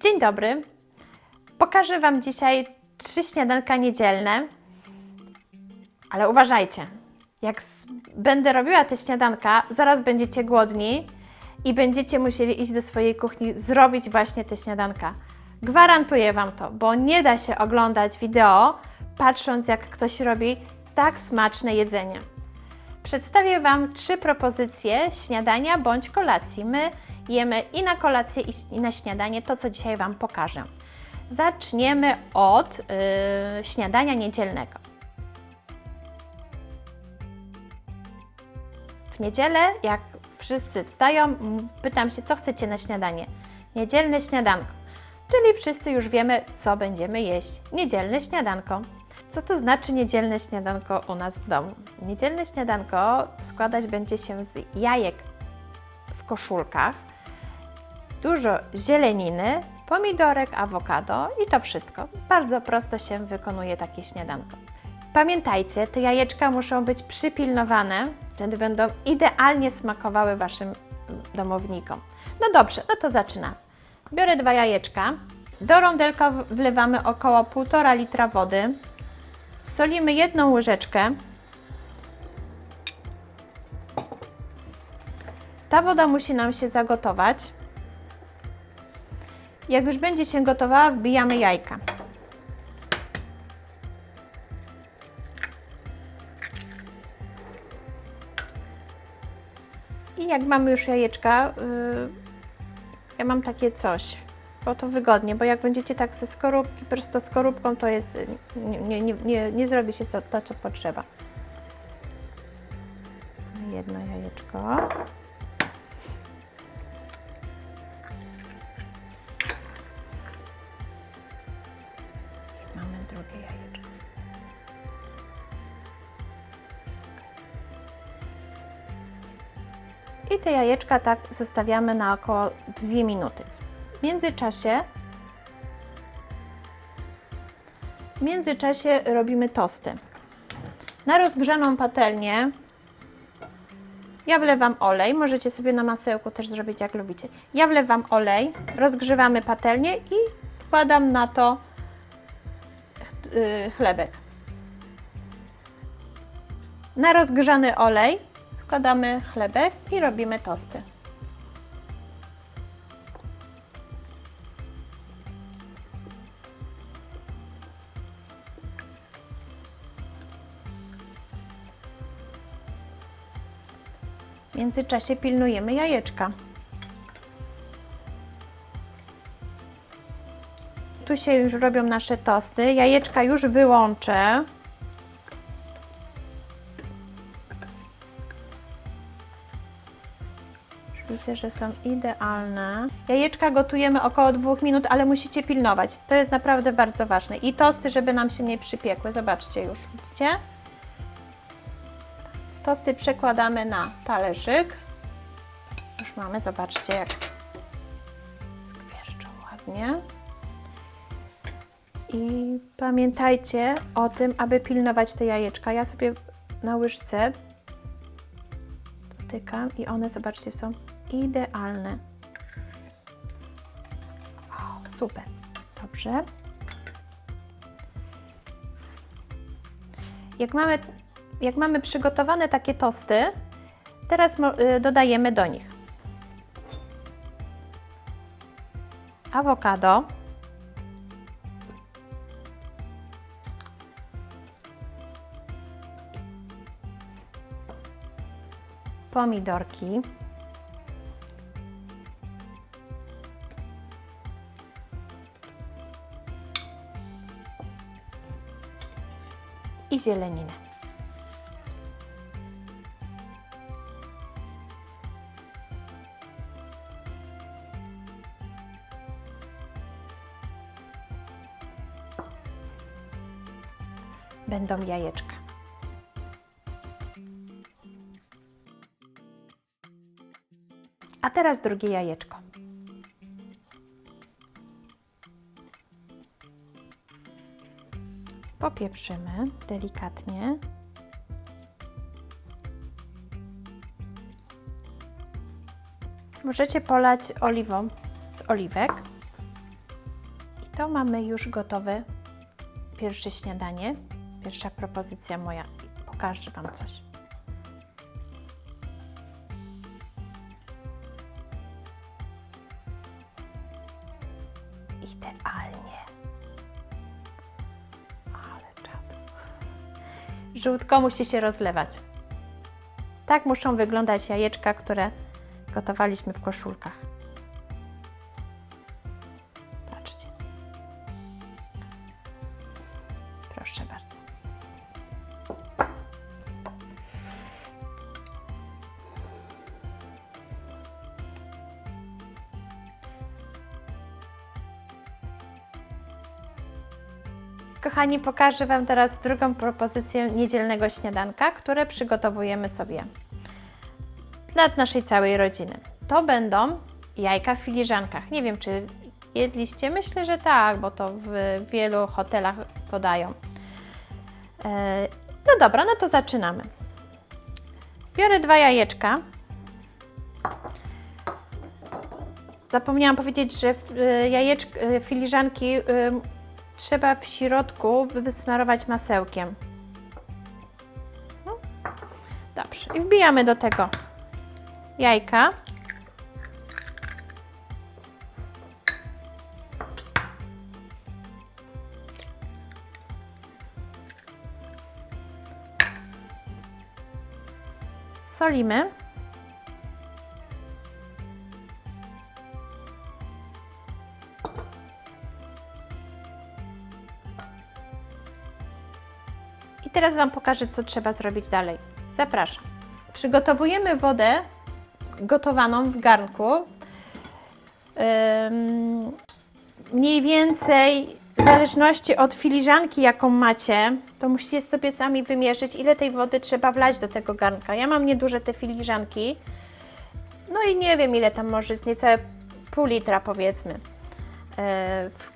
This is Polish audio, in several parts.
Dzień dobry. Pokażę Wam dzisiaj trzy śniadanka niedzielne. Ale uważajcie, jak będę robiła te śniadanka, zaraz będziecie głodni i będziecie musieli iść do swojej kuchni zrobić właśnie te śniadanka. Gwarantuję Wam to, bo nie da się oglądać wideo patrząc jak ktoś robi tak smaczne jedzenie. Przedstawię Wam trzy propozycje śniadania bądź kolacji. My jemy i na kolację, i- na śniadanie to, co dzisiaj Wam pokażę. Zaczniemy od yy, śniadania niedzielnego. W niedzielę, jak wszyscy wstają, pytam się, co chcecie na śniadanie. Niedzielne śniadanko. Czyli wszyscy już wiemy, co będziemy jeść. Niedzielne śniadanko. Co to znaczy niedzielne śniadanko u nas w domu? Niedzielne śniadanko składać będzie się z jajek w koszulkach, dużo zieleniny, pomidorek, awokado i to wszystko. Bardzo prosto się wykonuje takie śniadanko. Pamiętajcie, te jajeczka muszą być przypilnowane, wtedy będą idealnie smakowały Waszym domownikom. No dobrze, no to zaczynamy. Biorę dwa jajeczka. Do rondelka wlewamy około 1,5 litra wody. Solimy jedną łyżeczkę. Ta woda musi nam się zagotować. Jak już będzie się gotowała, wbijamy jajka. I jak mamy już jajeczka, yy, ja mam takie coś, bo to wygodnie, bo jak będziecie tak ze skorupki, prosto skorupką, to jest, nie, nie, nie, nie, nie zrobi się to, to, co potrzeba. Jedno jajeczko. Jajeczka tak zostawiamy na około 2 minuty. W międzyczasie w międzyczasie robimy tosty. Na rozgrzaną patelnię ja wlewam olej, możecie sobie na masełku też zrobić jak lubicie. Ja wlewam olej, rozgrzewamy patelnię i wkładam na to y, chlebek. Na rozgrzany olej wkładamy chlebek i robimy tosty. W międzyczasie pilnujemy jajeczka. Tu się już robią nasze tosty. Jajeczka już wyłączę. Widzę, że są idealne. Jajeczka gotujemy około 2 minut, ale musicie pilnować. To jest naprawdę bardzo ważne. I tosty, żeby nam się nie przypiekły. Zobaczcie już, widzicie? Tosty przekładamy na talerzyk. Już mamy, zobaczcie jak skwierczą ładnie. I pamiętajcie o tym, aby pilnować te jajeczka. Ja sobie na łyżce dotykam i one, zobaczcie, są idealne. Super. Dobrze. Jak mamy, jak mamy przygotowane takie tosty, teraz y, dodajemy do nich awokado, pomidorki, i zieleninę. Będą jajeczka. A teraz drugie jajeczko. Popieprzymy delikatnie. Możecie polać oliwą z oliwek. To mamy już gotowe pierwsze śniadanie. Pierwsza propozycja moja. Pokażę Wam coś. Żółtko musi się rozlewać. Tak muszą wyglądać jajeczka, które gotowaliśmy w koszulkach. Kochani, pokażę Wam teraz drugą propozycję niedzielnego śniadanka, które przygotowujemy sobie dla naszej całej rodziny. To będą jajka w filiżankach. Nie wiem, czy jedliście? Myślę, że tak, bo to w wielu hotelach podają. E, No dobra, no to zaczynamy. Biorę dwa jajeczka. Zapomniałam powiedzieć, że e, jajeczk, e, filiżanki trzeba w środku wysmarować masełkiem. No. Dobrze. I wbijamy do tego jajka. Solimy. Teraz Wam pokażę, co trzeba zrobić dalej. Zapraszam. Przygotowujemy wodę gotowaną w garnku. Ym, mniej więcej w zależności od filiżanki, jaką macie, to musicie sobie sami wymierzyć, ile tej wody trzeba wlać do tego garnka. Ja mam nieduże te filiżanki, no i nie wiem, ile tam może jest, niecałe pół litra powiedzmy. Yy,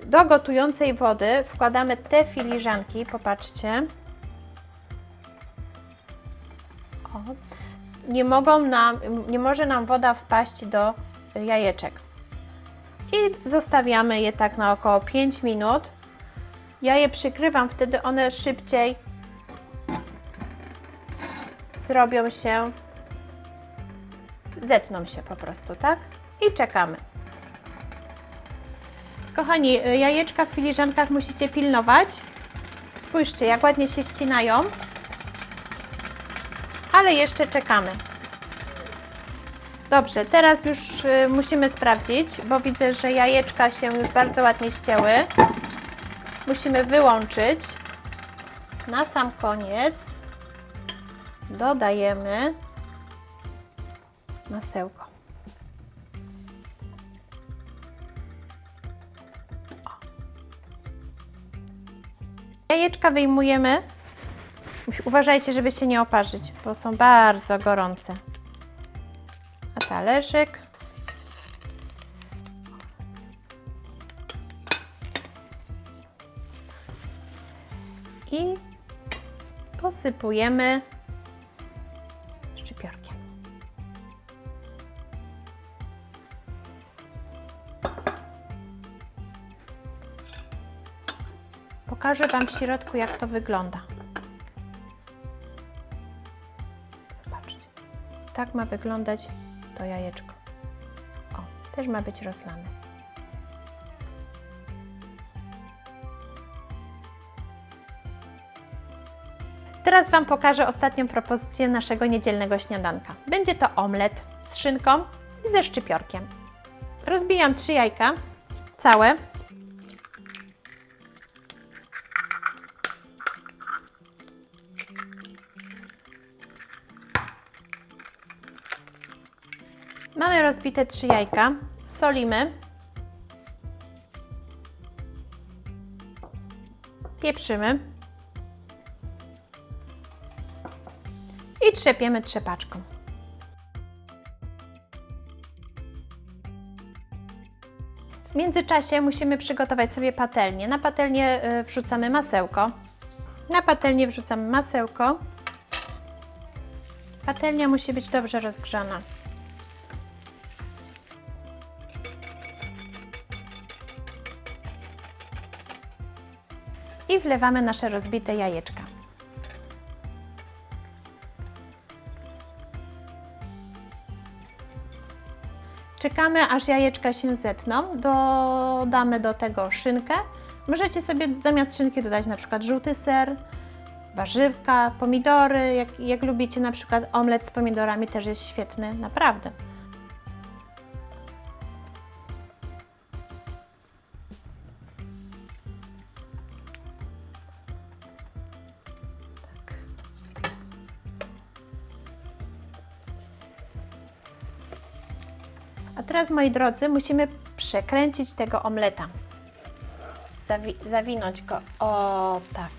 Do gotującej wody wkładamy te filiżanki, popatrzcie. Nie, mogą nam, nie może nam woda wpaść do jajeczek. I zostawiamy je tak na około 5 minut. Ja je przykrywam, wtedy one szybciej zrobią się, zetną się po prostu, tak? I czekamy. Kochani, jajeczka w filiżankach musicie pilnować. Spójrzcie, jak ładnie się ścinają ale jeszcze czekamy. Dobrze, teraz już y, musimy sprawdzić, bo widzę, że jajeczka się już bardzo ładnie ścięły. Musimy wyłączyć. Na sam koniec dodajemy masełko. Jajeczka wyjmujemy Uważajcie, żeby się nie oparzyć, bo są bardzo gorące. A talerzyk. I posypujemy szczypiorkiem. Pokażę Wam w środku, jak to wygląda. Tak ma wyglądać to jajeczko. O, też ma być rozlane. Teraz Wam pokażę ostatnią propozycję naszego niedzielnego śniadanka. Będzie to omlet z szynką i ze szczypiorkiem. Rozbijam trzy jajka, całe. Rozbite trzy jajka, solimy, pieprzymy i trzepiemy trzepaczką. W międzyczasie musimy przygotować sobie patelnię. Na patelnię y, wrzucamy masełko. Na patelnię wrzucamy masełko. Patelnia musi być dobrze rozgrzana. I wlewamy nasze rozbite jajeczka. Czekamy, aż jajeczka się zetną. Dodamy do tego szynkę. Możecie sobie zamiast szynki dodać na przykład żółty ser, warzywka, pomidory. Jak, jak lubicie na przykład omlet z pomidorami też jest świetny, naprawdę. Teraz, moi drodzy, musimy przekręcić tego omleta. Zawi- zawinąć go. O, tak.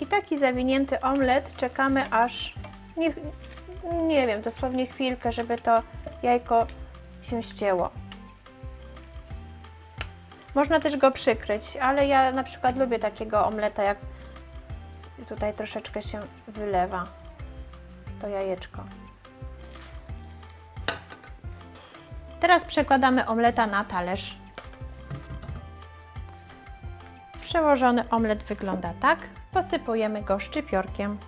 I taki zawinięty omlet czekamy aż, nie, nie wiem, dosłownie chwilkę, żeby to jajko się ścięło. Można też go przykryć, ale ja na przykład lubię takiego omleta, jak tutaj troszeczkę się wylewa to jajeczko. Teraz przekładamy omleta na talerz. Przełożony omlet wygląda tak. Posypujemy go szczypiorkiem.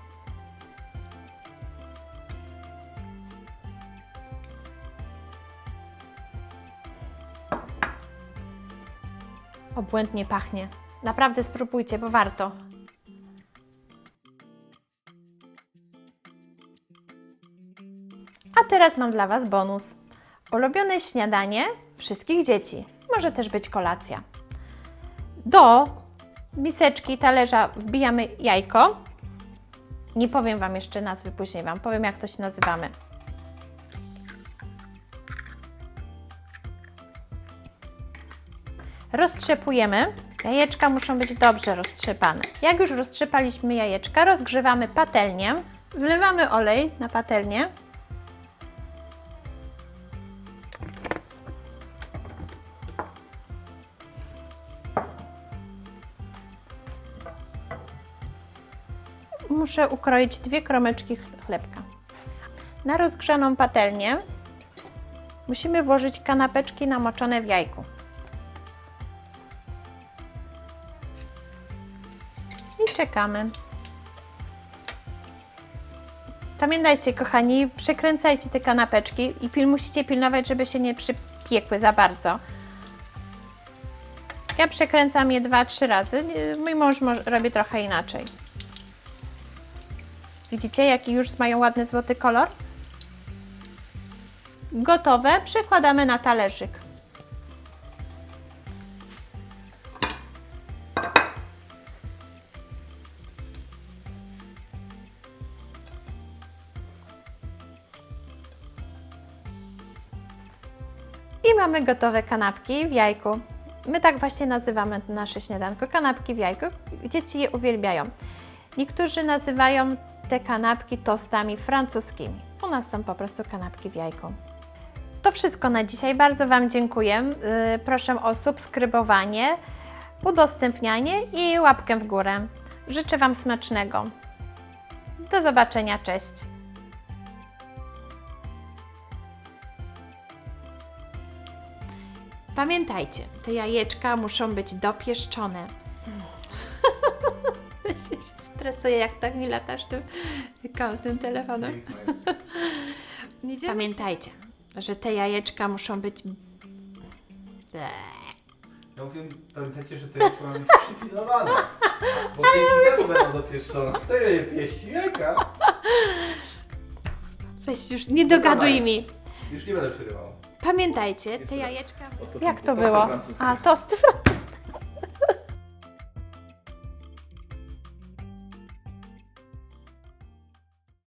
Obłędnie pachnie. Naprawdę spróbujcie, bo warto. A teraz mam dla Was bonus. Ulubione śniadanie wszystkich dzieci. Może też być kolacja. Do miseczki, talerza wbijamy jajko. Nie powiem Wam jeszcze nazwy, później Wam powiem, jak to się nazywamy. Roztrzepujemy. Jajeczka muszą być dobrze roztrzepane. Jak już roztrzepaliśmy jajeczka, rozgrzewamy patelnię. Wlewamy olej na patelnię. Muszę ukroić dwie kromeczki chlebka. Na rozgrzaną patelnię musimy włożyć kanapeczki namoczone w jajku. I czekamy. Pamiętajcie, kochani, przekręcajcie te kanapeczki i pil, musicie pilnować, żeby się nie przypiekły za bardzo. Ja przekręcam je dwa, trzy razy. Mój mąż robi trochę inaczej. Widzicie, jaki już mają ładny złoty kolor? Gotowe, przekładamy na talerzyk. I mamy gotowe kanapki w jajku. My tak właśnie nazywamy nasze śniadanko, kanapki w jajku. Dzieci je uwielbiają. Niektórzy nazywają te kanapki tostami francuskimi. U nas są po prostu kanapki w jajku. To wszystko na dzisiaj. Bardzo Wam dziękuję. Yy, Proszę o subskrybowanie, udostępnianie i łapkę w górę. Życzę Wam smacznego. Do zobaczenia. Cześć. Pamiętajcie, te jajeczka muszą być dopieszczone. Się stresuję, jak tak mi latasz tym, tym, telefonem. Pamiętajcie, że te jajeczka muszą być. Ja mówię, pamiętajcie, że to jest mam przypilnowane. Bo dzięki temu będą dopieszczone. Kto je pieści? Jajka. Weź już, nie dogaduj mi. Już nie będę przerywał. Pamiętajcie, te Jeszcze raz. jajeczka. Jak to było? A, tosty francuskie.